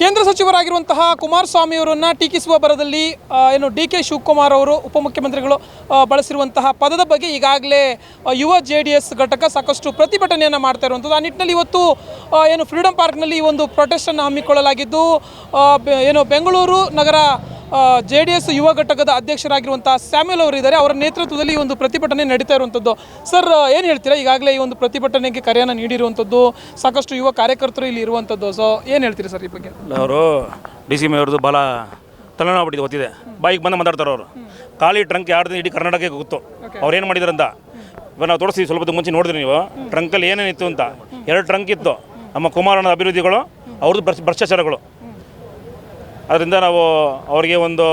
ಕೇಂದ್ರ ಸಚಿವರಾಗಿರುವಂತಹ ಕುಮಾರಸ್ವಾಮಿ ಅವರನ್ನು ಟೀಕಿಸುವ ಬರದಲ್ಲಿ ಏನು ಡಿ ಕೆ ಶಿವಕುಮಾರ್ ಅವರು, ಉಪಮುಖ್ಯಮಂತ್ರಿಗಳು ಬಳಸಿರುವಂತಹ ಪದದ ಬಗ್ಗೆ ಈಗಾಗಲೇ ಯುವ ಜೆ ಡಿ ಎಸ್ ಘಟಕ ಸಾಕಷ್ಟು ಪ್ರತಿಭಟನೆಯನ್ನು ಮಾಡ್ತಾ ಇರುವಂಥದ್ದು ಆ ನಿಟ್ಟಿನಲ್ಲಿ ಇವತ್ತು ಏನು ಫ್ರೀಡಂ ಪಾರ್ಕ್ನಲ್ಲಿ ಈ ಒಂದು ಪ್ರೊಟೆಸ್ಟನ್ನು ಹಮ್ಮಿಕೊಳ್ಳಲಾಗಿದ್ದು ಏನು ಬೆಂಗಳೂರು ನಗರ ಜೆ ಡಿ ಎಸ್ ಯುವ ಘಟಕದ ಅಧ್ಯಕ್ಷರಾಗಿರುವಂತಹ ಸ್ಯಾಮ್ಯುಲ್ ಅವರು ಇದ್ದಾರೆ ಅವರ ನೇತೃತ್ವದಲ್ಲಿ ಈ ಒಂದು ಪ್ರತಿಭಟನೆ ನಡೀತಾ ಇರುವಂಥದ್ದು ಸರ್ ಏನು ಹೇಳ್ತೀರಾ? ಈಗಾಗಲೇ ಈ ಒಂದು ಪ್ರತಿಭಟನೆಗೆ ಕರೆಯನ್ನು ನೀಡಿರುವಂಥದ್ದು ಸಾಕಷ್ಟು ಯುವ ಕಾರ್ಯಕರ್ತರು ಇಲ್ಲಿ ಇರುವಂಥದ್ದು ಸೊ ಏನು ಹೇಳ್ತೀರಿ ಸರ್ ಈ ಬಗ್ಗೆ? ಅವರು ಡಿ ಸಿ ಅವ್ರದ್ದು ಭಾಳ ತಲೆನೋವು ಗೊತ್ತಿದೆ ಬಾಯಿಗೆ ಬಂದು ಮಾತಾಡ್ತಾರೆ ಅವರು. ಖಾಲಿ ಟ್ರಂಕ್ ಯಾರ್ದು ಇಡೀ ಕರ್ನಾಟಕಕ್ಕೆ ಗೊತ್ತು. ಅವ್ರು ಏನು ಮಾಡಿದ್ರಂತ? ಇವಾಗ ನಾವು ತೋರಿಸ್ತೀವಿ ಸ್ವಲ್ಪ ಮುಂಚೆ ನೋಡಿದ್ರಿ ನೀವು. ಟ್ರಂಕಲ್ಲಿ ಏನೇನಿತ್ತು ಅಂತ. ಎರಡು ಟ್ರಂಕ್ ಇತ್ತು. ನಮ್ಮ ಕುಮಾರನ ಅಭಿವೃದ್ಧಿಗಳು ಅವ್ರದ್ದು ಭ್ರಷ್ಟ ಭ್ರಷ್ಟಾಚಾರಗಳು. ಅದರಿಂದ ನಾವು ಅವ್ರಿಗೆ ಒಂದು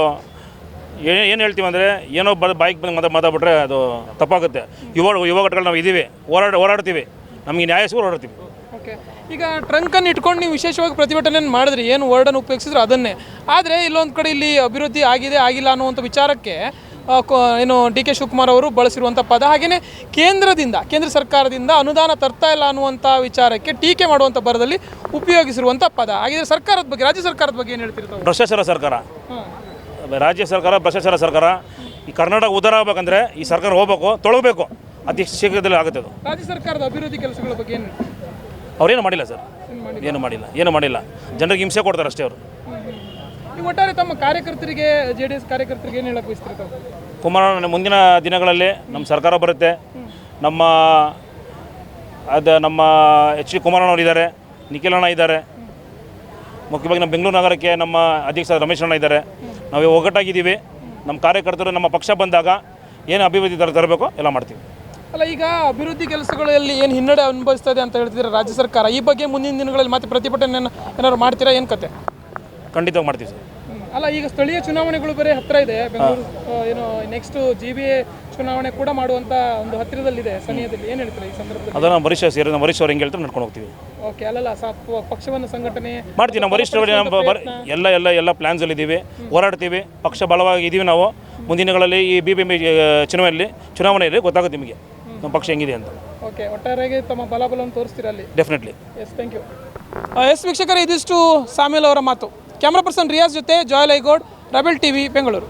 ಏನು ಹೇಳ್ತೀವಿ ಅಂದರೆ, ಏನೋ ಬ ಬೈಕ್ ಬಂದು ಮಾತಾ, ಮಾತಾಡ್ಬಿಟ್ರೆ ಅದು ತಪ್ಪಾಗುತ್ತೆ. ಯುವ ಯುವ ಘಟಕಗಳು ನಾವು ಇದ್ದೀವಿ. ಹೋರಾಡ ಓಡಾಡ್ತೀವಿ ನಮಗೆ ನ್ಯಾಯ ಹೋರಾಡ್ತೀವಿ. ಓಕೆ. ಈಗ ಟ್ರಂಕನ್ನು ಇಟ್ಕೊಂಡು ನೀವು ವಿಶೇಷವಾಗಿ ಪ್ರತಿಭಟನೆಯನ್ನು ಮಾಡಿದ್ರಿ, ಏನು ವರ್ಡನ್ನು ಉಪಯೋಗಿಸಿದ್ರು ಅದನ್ನೇ. ಆದರೆ ಇಲ್ಲೊಂದು ಕಡೆ ಇಲ್ಲಿ ಅಭಿವೃದ್ಧಿ ಆಗಿದೆ, ಆಗಿಲ್ಲ ಅನ್ನುವಂಥ ವಿಚಾರಕ್ಕೆ ಏನು ಡಿ ಕೆ ಶಿವಕುಮಾರ್ ಅವರು ಬಳಸಿರುವಂಥ ಪದ. ಹಾಗೆಯೇ ಕೇಂದ್ರದಿಂದ ಕೇಂದ್ರ ಸರ್ಕಾರದಿಂದ ಅನುದಾನ ತರ್ತಾ ಇಲ್ಲ ಅನ್ನುವಂಥ ವಿಚಾರಕ್ಕೆ ಟೀಕೆ ಮಾಡುವಂಥ ಬರದಲ್ಲಿ ಉಪಯೋಗಿಸಿರುವಂಥ ಪದ. ಹಾಗಿದ್ರೆ ಸರ್ಕಾರದ ಬಗ್ಗೆ ರಾಜ್ಯ ಸರ್ಕಾರದ ಬಗ್ಗೆ ಏನು ಹೇಳ್ತಿರ್ತಾವೆ ಭ್ರಷ್ಟಾಚಾರ ಸರ್ಕಾರ. ರಾಜ್ಯ ಸರ್ಕಾರ ಭ್ರಷ್ಟಾಚಾರ ಸರ್ಕಾರ. ಈ ಕರ್ನಾಟಕ ಉದ್ಧಾರ ಆಗ್ಬೇಕಂದ್ರೆ ಈ ಸರ್ಕಾರ ಹೋಗ್ಬೇಕು ತೊಳಗಬೇಕು. ಅತಿ ಶೀಘ್ರದಲ್ಲಿ ಆಗುತ್ತೆ ಅದು. ರಾಜ್ಯ ಸರ್ಕಾರದ ಅಭಿವೃದ್ಧಿ ಕೆಲಸಗಳ ಬಗ್ಗೆ ಏನು? ಅವ್ರೇನು ಮಾಡಿಲ್ಲ ಸರ್. ಏನು ಮಾಡಿಲ್ಲ? ಏನು ಮಾಡಿಲ್ಲ. ಜನರಿಗೆ ಹಿಂಸೆ ಕೊಡ್ತಾರೆ ಅಷ್ಟೇ ಅವರು. ಈ ಒಟ್ಟಾರೆ ತಮ್ಮ ಕಾರ್ಯಕರ್ತರಿಗೆ ಜೆ ಡಿ ಎಸ್ ಕಾರ್ಯಕರ್ತರಿಗೆ ಏನು ಹೇಳಕ್ಕೆ ಬಯಸ್ತಿರ್ತಾವೆ ಕುಮಾರ ಮುಂದಿನ ದಿನಗಳಲ್ಲಿ ನಮ್ಮ ಸರ್ಕಾರ ಬರುತ್ತೆ. ನಮ್ಮ ಅದು ನಮ್ಮ ಎಚ್ ಡಿ ಕುಮಾರಣ್ಣವ್ರು ಇದ್ದಾರೆ ನಿಖಿಲಣ್ಣ ಇದ್ದಾರೆ. ಮುಖ್ಯವಾಗಿ ನಮ್ಮ ಬೆಂಗಳೂರು ನಗರಕ್ಕೆ ನಮ್ಮ ಅಧ್ಯಕ್ಷ ರಮೇಶ್ ಅಣ್ಣ ಇದ್ದಾರೆ. ನಾವು ಒಗ್ಗಟ್ಟಾಗಿದ್ದೀವಿ. ನಮ್ಮ ಕಾರ್ಯಕರ್ತರು ನಮ್ಮ ಪಕ್ಷ ಬಂದಾಗ ಏನು ಅಭಿವೃದ್ಧಿ ತರ ತರಬೇಕು ಎಲ್ಲ ಮಾಡ್ತೀವಿ. ಅಲ್ಲ ಈಗ ಅಭಿವೃದ್ಧಿ ಕೆಲಸಗಳಲ್ಲಿ ಏನು ಹಿನ್ನಡೆ ಅನುಭವಿಸ್ತದೆ ಇದೆ ಅಂತ ಹೇಳ್ತಿದ್ರೆ ರಾಜ್ಯ ಸರ್ಕಾರ? ಈ ಬಗ್ಗೆ ಮುಂದಿನ ದಿನಗಳಲ್ಲಿ ಮತ್ತೆ ಪ್ರತಿಭಟನೆಯನ್ನು ಏನಾದ್ರು ಮಾಡ್ತೀರಾ? ಏನು ಕತೆ? ಖಂಡಿತವಾಗಿ ಮಾಡ್ತೀವಿ ಸರ್. ಅಲ್ಲ ಈಗ ಸ್ಥಳೀಯ ಚುನಾವಣೆಗಳು ಬೇರೆ ಹತ್ತಿರ ಇದೆ. ಬೆಂಗಳೂರು ಏನು ನೆಕ್ಸ್ಟ್ ಜಿ ಬಿ ಎ ಚುನಾವಣೆ ಕೂಡ ಮಾಡುವಂತ ಒಂದು ಹತ್ತಿರದಲ್ಲಿದೆ ಸನಿಹದಲ್ಲಿ. ಏನು ಹೇಳ್ತಾರೆ ಈ ಸಂದರ್ಭದಲ್ಲಿ? ಅದನ್ನ ವರಿಷ್ಠ ಸೇರಿ ನಮ್ಮ ವರಿಷ್ಠ ಅವ್ರು ಹೆಂಗೆ ಹೇಳ್ತಾರೆ ನಡ್ಕೊಂಡು ಹೋಗ್ತೀವಿ. ಓಕೆ ಅಲ್ಲಲ್ಲ ಸ- ಪ- ಪಕ್ಷವನ್ನು ಸಂಘಟನೆ ಮಾಡ್ತೀವಿ ನಮ್ಮ ವರಿಷ್ಠರು ನಮ್ಮ ಬರ ಎಲ್ಲ ಎಲ್ಲ ಎಲ್ಲ ಅಲ್ಲಿ ಇದ್ದೀವಿ ಹೋರಾಡ್ತೀವಿ. ಪಕ್ಷ ಬಲವಾಗಿ ಇದ್ದೀವಿ ನಾವು. ಮುಂದಿನ ದಿನಗಳಲ್ಲಿ ಈ ಬಿ ಬಿ ಎಂ ಚುನಾವಣೆಯಲ್ಲಿ ಚುನಾವಣೆಯಲ್ಲಿ ಗೊತ್ತಾಗುತ್ತೆ ನಿಮಗೆ. ನಮ್ಮ ಪಕ್ಷ ಹೆಂಗಿದೆ ಅಂತ. ಓಕೆ ಒಟ್ಟಾರೆಯಾಗಿ ತಮ್ಮ ಬಲಬಲವನ್ನು ತೋರಿಸ್ತೀರಾ ಅಲ್ಲಿ? Definitely yes thank you yes ವೀಕ್ಷಕರೇ ಇದಿಷ್ಟು ಸಾಮಿಲ್ ಅವರ ಮಾತು. ಕ್ಯಾಮ್ರಾ ಪರ್ಸನ್ ರಿಯಾಜ್ ಜೊತೆ ಜಾಯ್ ಲೈಗೋಡ್ ರಬೆಲ್ ಟಿವಿ ಬೆಂಗಳೂರು.